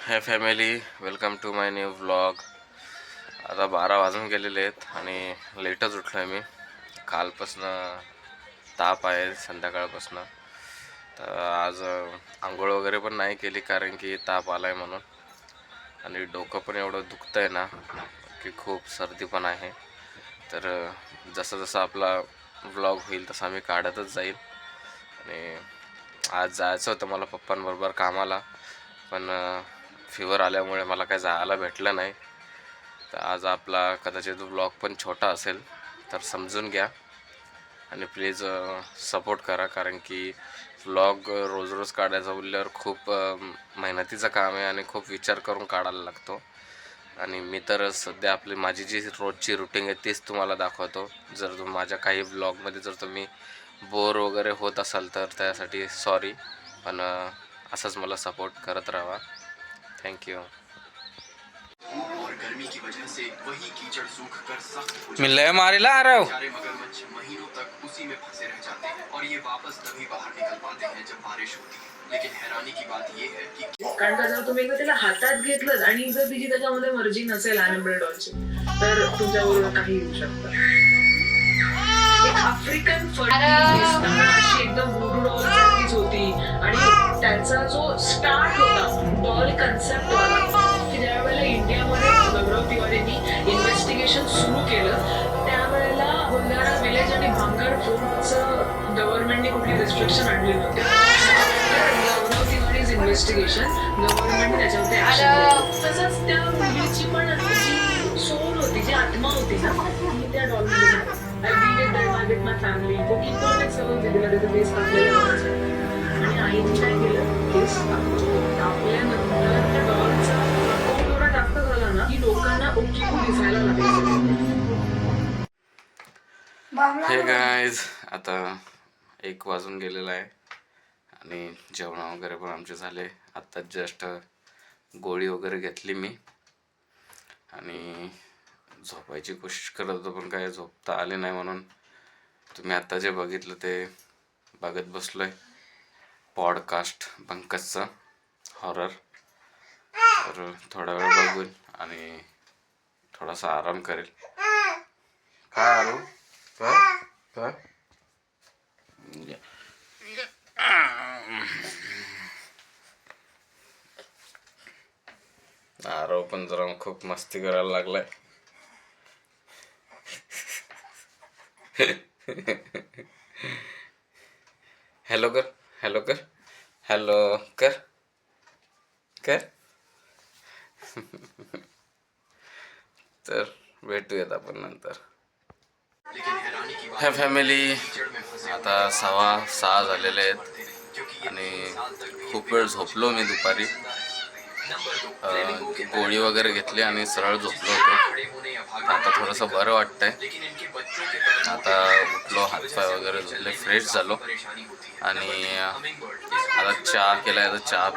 Hey family welcome to my new vlog आता बारा वाजून गेलेले आहेत आणि लेटच उठलो आहे मी. कालपासनं ताप आहे संध्याकाळपासनं. तर आज आंघोळ वगैरे पण नाही केली कारण की ताप आला आहे म्हणून. आणि डोकं पण एवढं दुखतं आहे ना की खूप सर्दी पण आहे. तर जसं जसं आपला व्लॉग होईल तसा मी काढतच जाईल. आणि आज जायचं होतं मला पप्पांबरोबर कामाला. पण फिवर आल्यामुळे मला काय जायला भेटलं नाही. तर आज आपला कदाचित ब्लॉग पण छोटा असेल तर समजून घ्या. आणि प्लीज सपोर्ट करा कारण की व्लॉग रोज रोज काढायचा बोलल्यावर खूप मेहनतीचं काम आहे आणि खूप विचार करून काढायला लागतो. आणि मी तर सध्या आपली माझी जी रोजची रुटीन आहे तीच तुम्हाला दाखवतो. जर तुम माझ्या काही ब्लॉगमध्ये जर तुम्ही बोर वगैरे होत असाल तर त्यासाठी सॉरी पण असंच मला सपोर्ट करत राहा. थँक्यू और गर्मी की वजह से वही कीचड़ सूख कर सख्त हो मी लय मारीला आ रहा सारे मगरमच्छ महीनों तक उसी में फंसे रह जाते हैं? और ये वापस तभी बाहर निकल पाते हैं जब बारिश होती है लेकिन हैरानी की बात ये है कि कारण का जर तुम्ही त्याला हातात घेतलं आणि जर तिची त्याच्यामध्ये मर्जी नसेल अॅनिमल डॉलची तर तुमच्याबरोबर काही येऊ शकतं. एक आफ्रिकन फळ अशी एकदम होती. आणि त्याचा जो स्टार्ट होता डॉल कन्सेप्ट की ज्या वेळेला इंडियामध्ये गौरव तिवारींनी इन्व्हेस्टिगेशन सुरू केलं त्यावेळेला बुंदारा विलेज आणि भांगर फोर्टचं गव्हर्नमेंटने कुठली रिस्ट्रिक्शन आणली नव्हती. गौरव तिवारीज इन्व्हेस्टिगेशन गव्हर्नमेंट त्याच्यावरती तसंच त्या मुलीची पण जी सोल होती जी आत्मा होती ना ती त्या डॉलमध्ये that I with my family cooking पण एक सगळं दिलं तिथं केस कापलेलं होतं. आणि आईने काय केलं केस कापलं कापल्यानंतर त्या डॉलचा कोट एवढा जास्त झाला ना की लोकांना उंचीकून दिसायला लागले हे गाईज आता एक वाजून गेलेला आहे आणि जेवण वगैरे पण आमचे झाले. आत्ताच जस्ट गोळी वगैरे घेतली मी आणि झोपायची कोशिश करत होतो पण काय झोपता आले नाही म्हणून. तुम्ही आत्ता जे बघितलं ते बघत बसलो आहे पॉडकास्ट पंकजचं हॉरर तर थोडा वेळ बघून आणि थोडासा आराम करेल. काय आलो काय? काय? आरव पण जरा खूप मस्ती करायला लागलाय. हॅलो कर हॅलो कर हॅलो कर कर तर भेटूयात आपण नंतर. ह्या फॅमिली आता सहा सहा झालेले आहेत आणि खूप वेळ झोपलो मी दुपारी. गोळी वगैरे घेतली आणि सरळ झोपलो होतो. आता थोडंसं बरं वाटतंय. आता उठलो हातपाय वगैरे धुतले फ्रेश झालो. है आणि आता चहा केलाय आता चहा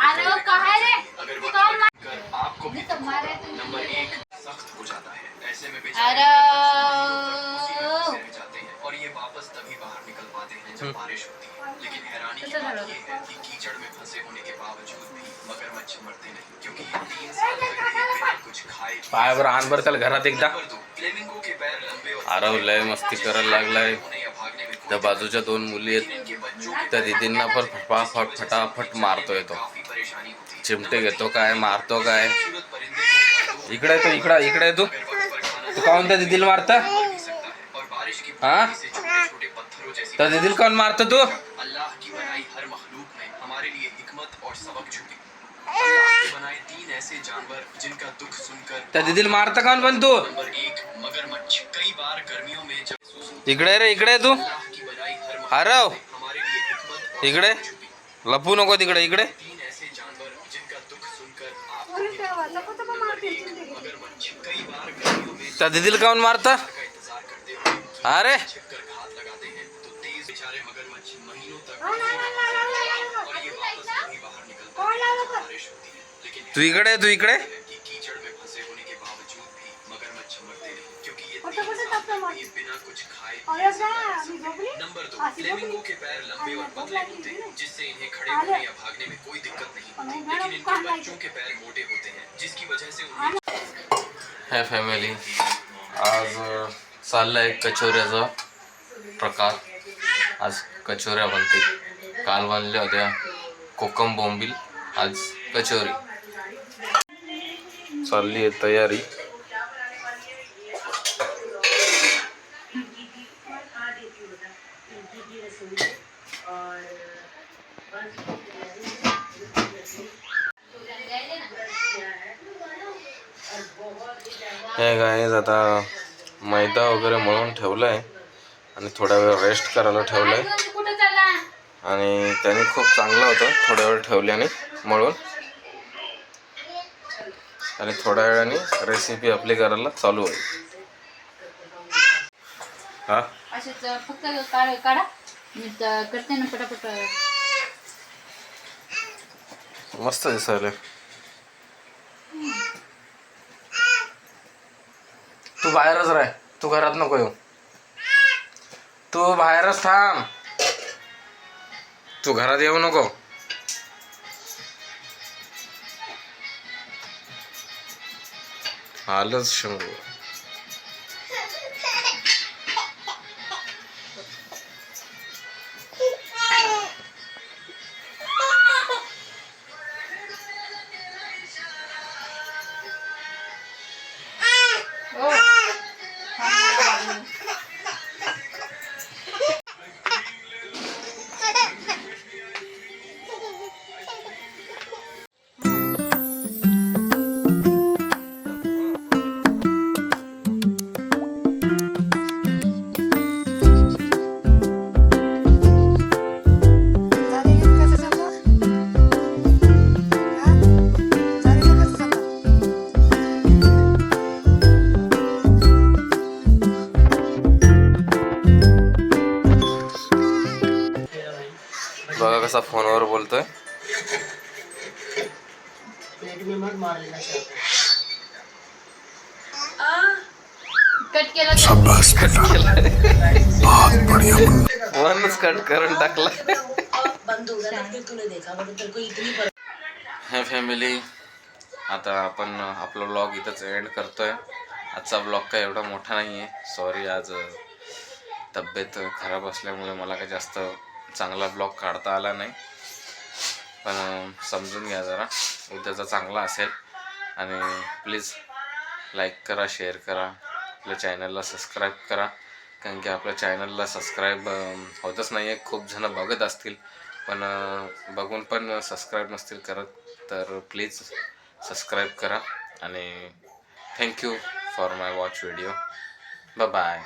अरे पितोय वो कहा रे अगर तू वक्त कौन मा- कर आपको भी तुम्हारे नंबर एक सख्त हो जब बारिश होती है लेकिन हैरानी की बात ये है कि कीचड़ में फंसे होने के बावजूद भी मगरमच्छ मरते नहीं क्योंकि ये तीन साल बिना कुछ खाए पायावर बरं त्याला घरात एकदा फ्लेमिंगो के पैर लंबे और आरव लय मस्ती करायला लागलाय त्या बाजूच्या दोन मुली आहेत त्या दिदींना पण फटाफट फटाफट मारतोय तो। होती। चिमटे घेतो काय मारतो काय? इकडे तू इकडे इकडे तू। तू काऊन त्या दिदीला मारता? है और बारिश की? बूंदी से छोटे छोटे पत्थरों जैसी त्या दिदीला काऊन मारतो तू? अल्लाह की बनाई हर मखलूक में हमारे लिए हिकमत और सबक छुपी। अल्लाह के बनाए तीन ऐसे जानवर जिनका दुख सुनकर त्या दिदीला मारता काऊन पण तू? नंबर एक मगरमच्छ। कई बार गर्मियों में जब महसूस होता इकडे रे इकडे तू और इकडे लपू नको तिकडे इकडे तीन ऐसे जानवर जिनका दुख सुनकर आप नंबर एक मगरमच्छ कई बार गर्मियों में त्या दिदीला काऊन मारता अरे बेचारे मगरमच्छ महीनों तक फंसे रहते हैं और ये वापस कभी बाहर निकलते बारिश होती है लेकिन तू इकडे तू इकडे। है कीचड़ में फंसे होने के बावजूद भी मगरमच्छ मरते नहीं क्योंकि ये ये बिना कुछ खाए नंबर दो फ्लेमिंगो के पैर लंबे और पतले होते हैं जिससे इन्हें खड़े होने या भागने में कोई दिक्कत नहीं होती लेकिन इनके बच्चों के पैर मोटे होते हैं जिसकी वजह से उन्हें हे। फॅमिली आज चाललाय कचोऱ्याचा प्रकार आज कचोऱ्या बनते काल बनल्या होत्या कोकम बोंबील आज कचोरी. चालली आहे तयारी. हे गाईज आता मैदा वगैरे मळून ठेवलाय. आणि थोडा वेळ रेस्ट करायला चालला आणि त्याने खूप चांगलं होतं थोड्या वेळ ठेवल्याने मळून. आणि थोड्या वेळाने रेसिपी आपली करायला चालू होईल. हा? असेच फक्त काढ काढा. मी त- करते ना पटापट. मस्त दिसायला तू बाहेरच राह. तू घरात नको येऊ. तू बाहेरच थांब. तू घरात येऊ नको. आलंच शंभू. बघा कसा फोनवर बोलतोय. कट फोनच करून टाकला. हे फॅमिली आता आपण आपला ब्लॉग इथंच एंड करतोय. आजचा ब्लॉग काय एवढा मोठा नाही आहे सॉरी आज तब्येत खराब असल्यामुळे मला काही जास्त चांगला ब्लॉग काढता आला नाही. पण समजून घ्या जरा. उद्याचा चांगला असेल. आणि प्लीज लाईक करा शेअर करा. आपल्या चॅनलला सबस्क्राईब करा. कारण की आपल्या चॅनलला सबस्क्राईब होतच नाही आहे खूप जणं बघत असतील. पण बघून पण सबस्क्राईब नसतील करत तर प्लीज सबस्क्राईब करा. आणि thank you for my watch video. Bye.